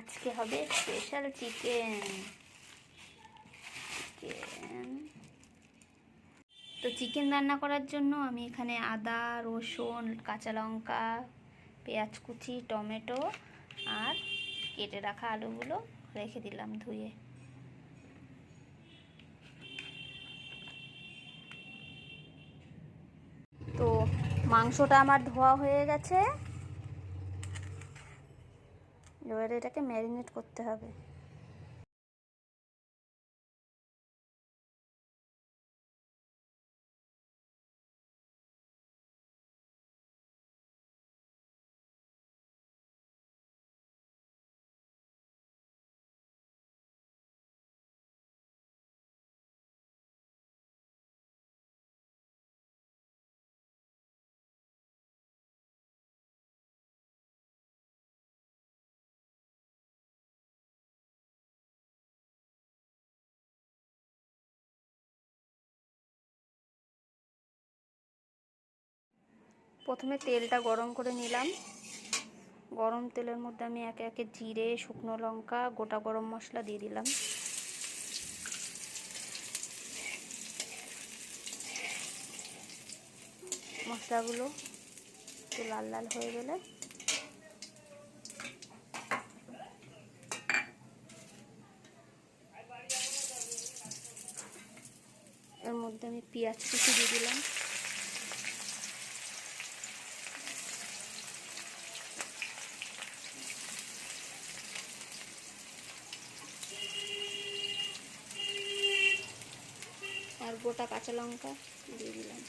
আজকে হবে special chicken chicken তো চিকেন রান্না করার জন্য আমি এখানে আদা, রসুন, কাঁচা লঙ্কা, পেঁয়াজ কুচি, টমেটো আর কেটে রাখা আলুগুলো রেখে দিলাম ধুয়ে। তো মাংসটা আমার ধোয়া হয়ে গেছে। এবারে এটাকে ম্যারিনেট করতে হবে। প্রথমে তেলটা গরম করে নিলাম। গরম তেলের মধ্যে আমি একে একে জিরে, শুকনো লঙ্কা, গোটা গরম মশলা দিয়ে দিলাম। মশলাগুলো একটু লাল লাল হয়ে গেলে এর মধ্যে আমি পেঁয়াজ কুচি দিয়ে দিলাম। গোটা কাঁচা লঙ্কা দিয়ে দিলাম।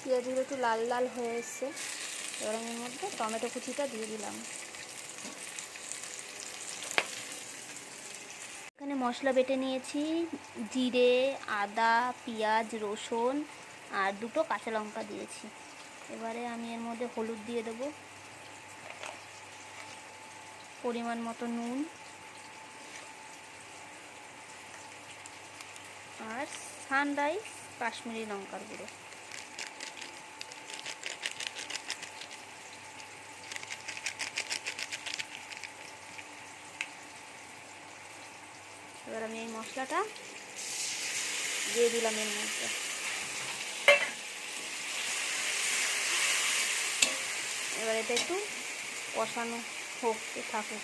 পেঁয়াজগুলো একটু লাল লাল হয়ে এসছে। এবার আমি মধ্যে টমেটো কুচিটা দিয়ে দিলাম। এখানে মশলা বেটে নিয়েছি। জিরে, আদা, পেঁয়াজ, রসুন আর দুটো কাঁচা লঙ্কা দিয়েছি। এবারে আমি এর মধ্যে হলুদ দিয়ে দেবো। পরিমাণ মতো নুন। আর সানরাইস কাশ্মীরি লঙ্কার গুঁড়ো। এবার আমি এই মশলাটা দিয়ে দিলাম এর মধ্যে। এবার এটা একটু কষানো হোক থাকুক।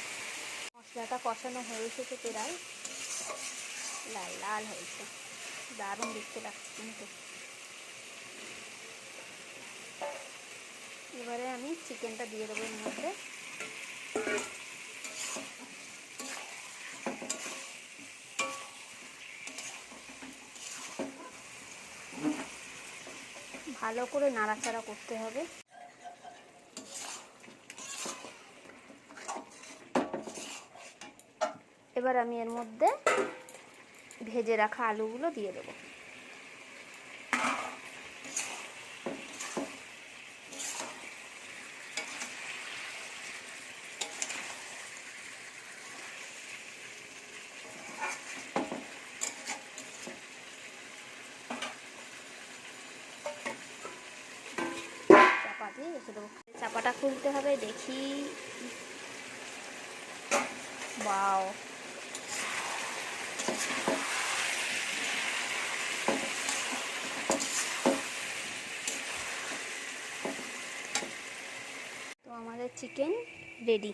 মশলাটা কষানো হয়ে এসেছে প্রায়। লাল লাল হয়েছে। দারুণ দেখতে লাগছে কিন্তু। এবারে আমি চিকেনটা দিয়ে দেবো এর মধ্যে। ভালো করে নাড়াচাড়া করতে হবে। এবার আমি এর মধ্যে ভেজে রাখা আলুগুলো দিয়ে দেবো। দিয়ে দেবো। চাপাটা খুলতে হবে দেখি। বাও তো আমাদের চিকেন রেডি